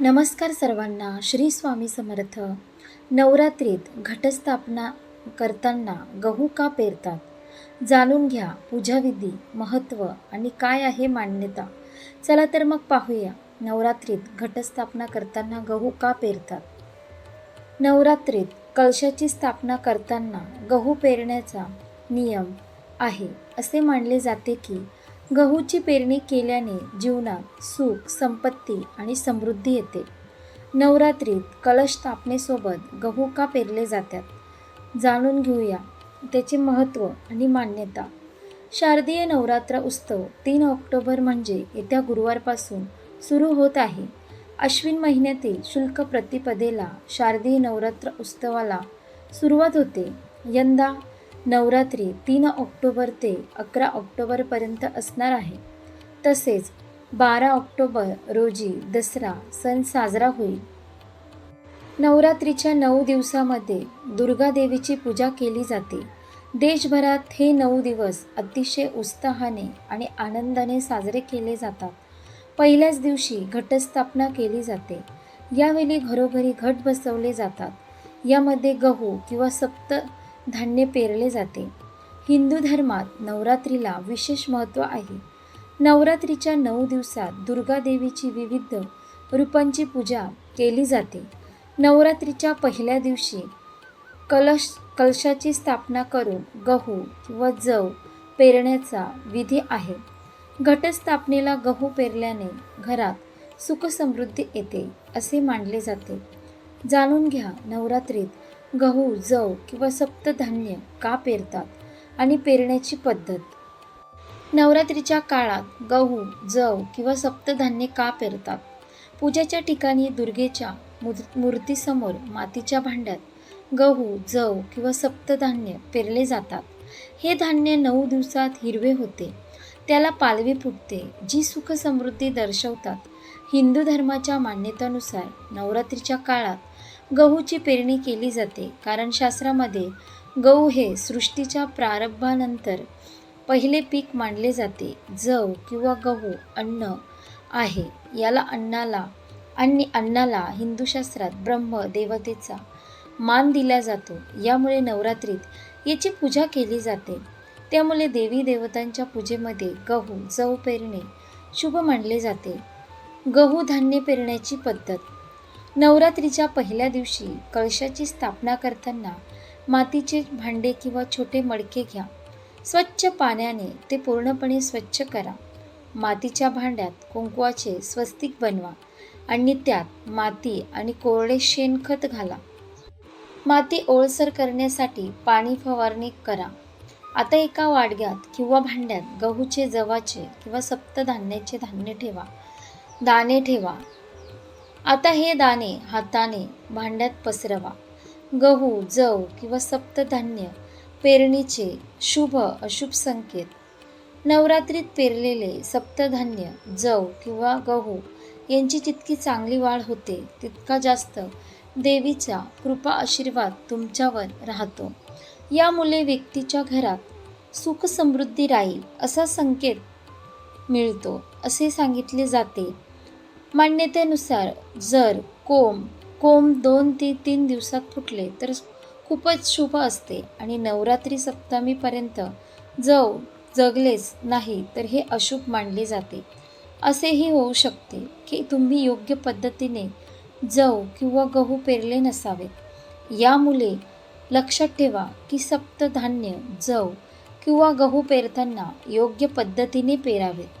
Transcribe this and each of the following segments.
नमस्कार सर्वांना श्री स्वामी समर्थ. नवरात्रीत घटस्थापना करताना गहू का पेरतात? जाणून घ्या पूजाविधी महत्त्व आणि काय आहे मान्यता. चला तर मग पाहूया नवरात्रीत घटस्थापना करताना गहू का पेरतात? नवरात्रीत कलशाची स्थापना करताना गहू पेरण्याचा नियम आहे असे मानले जाते की गहूची पेरणी केल्याने जीवनात सुख संपत्ती आणि समृद्धी येते. नवरात्रीत कलश स्थापनेसोबत गहू का पेरले जातात? जाणून घेऊया. त्याचे महत्त्व आणि मान्यता. शारदीय नवरात्र उत्सव तीन ऑक्टोबर म्हणजे येत्या गुरुवारपासून सुरू होत आहे. अश्विन महिन्यातील शुल्क प्रतिपदेला शारदीय नवरात्र उत्सवाला सुरुवात होते. यंदा नवरात्री तीन ऑक्टोबर ते अकरा ऑक्टोबरपर्यंत असणार आहे. तसेच बारा ऑक्टोबर रोजी दसरा सण साजरा होईल. नवरात्रीच्या नऊ दिवसामध्ये दुर्गा देवीची पूजा केली जाते. देशभरात हे नऊ दिवस अतिशय उत्साहाने आणि आनंदाने साजरे केले जातात. पहिल्याच दिवशी घटस्थापना केली जाते. यावेळी घरोघरी घट बसवले जातात. यामध्ये गहू किंवा सप्त धान्य पेरले जाते. हिंदू धर्मात नवरात्रीला विशेष महत्त्व आहे. नवरात्रीच्या नऊ दिवसात दुर्गा देवीची विविध रूपांची पूजा केली जाते. नवरात्रीच्या पहिल्या दिवशी कलश कलशाची स्थापना करून गहू किंवा जव पेरण्याचा विधी आहे. घटस्थापनेला गहू पेरल्याने घरात सुखसमृद्धी येते असे मानले जाते. जाणून घ्या नवरात्रीत गहू जव किंवा सप्तधान्य का पेरतात आणि पेरण्याची पद्धत? नवरात्रीच्या काळात गहू जव किंवा सप्तधान्य का पेरतात? पूजेच्या ठिकाणी दुर्गेच्या मूर- मूर्तीसमोर मातीच्या भांड्यात गहू जव किंवा सप्तधान्य पेरले जातात. हे धान्य नऊ दिवसात हिरवे होते. त्याला पालवी फुटते जी सुख समृद्धी दर्शवतात. हिंदू धर्माच्या मान्यतेनुसार नवरात्रीच्या काळात गहूची पेरणी केली जाते. कारण शास्त्रामध्ये गहू हे सृष्टीच्या प्रारंभानंतर पहिले पीक मानले जाते. जव किंवा गहू अन्न आहे. याला अन्नाला आणि अन्नाला हिंदू शास्त्रात ब्रह्म देवतेचा मान दिला जातो. यामुळे नवरात्रीत याची पूजा केली जाते. त्यामुळे देवी देवतांच्या पूजेमध्ये गहू जव पेरणे शुभ मानले जाते. गहू धान्य पेरण्याची पद्धत नवरात्रीच्या पहिल्या दिवशी कळशाची स्थापना करताना मातीचे भांडे किंवा छोटे मडके घ्या. स्वच्छ पाण्याने ते पूर्णपणे स्वच्छ करा. मातीच्या भांड्यात कुंकवाचे स्वस्तिक बनवा आणि त्यात माती आणि कोरडे शेणखत घाला. माती ओळसर करण्यासाठी पाणी फवारणी करा. आता एका वाडग्यात किंवा भांड्यात गहूचे जवाचे किंवा सप्तधान्याचे धान्य ठेवा. दाणे ठेवा. आता हे दाणे हाताने भांड्यात पसरवा. गहू जव किंवा सप्तधान्य पेरणीचे शुभ अशुभ संकेत. नवरात्रीत पेरलेले सप्तधान्य जव किंवा गहू यांची जितकी चांगली वाढ होते तितका जास्त देवीचा कृपा आशीर्वाद तुमच्यावर राहतो. यामुळे व्यक्तीच्या घरात सुख समृद्धी राहील असा संकेत मिळतो असे सांगितले जाते. मान्यतेनुसार जर कोंब कोंब दोन ते तीन दिवसात फुटले तर खूपच शुभ असते आणि नवरात्री सप्तमीपर्यंत जव जगलेच नाही तर हे अशुभ मानले जाते. असेही होऊ शकते की तुम्ही योग्य पद्धतीने जव किंवा गहू पेरले नसावेत. यामुळे लक्षात ठेवा की सप्तधान्य जव किंवा गहू पेरताना योग्य पद्धतीने पेरावेत.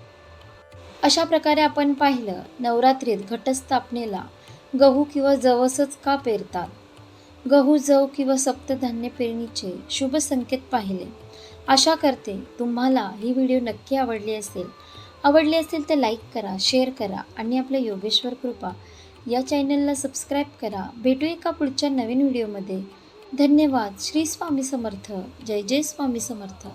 अशा प्रकारे आपण पाहिलं नवरात्रीत घटस्थापनेला गहू किंवा जवसच का पेरतात? गहू जव किंवा सप्तधान्य पेरणीचे शुभ संकेत पाहिले. आशा करते तुम्हाला ही व्हिडिओ नक्की आवडली असेल. आवडली असेल तर लाईक करा शेअर करा आणि आपल्या योगेश्वर कृपा या चॅनलला सबस्क्राईब करा. भेटू एका पुढच्या नवीन व्हिडिओमध्ये. धन्यवाद. श्री स्वामी समर्थ. जय जय स्वामी समर्थ.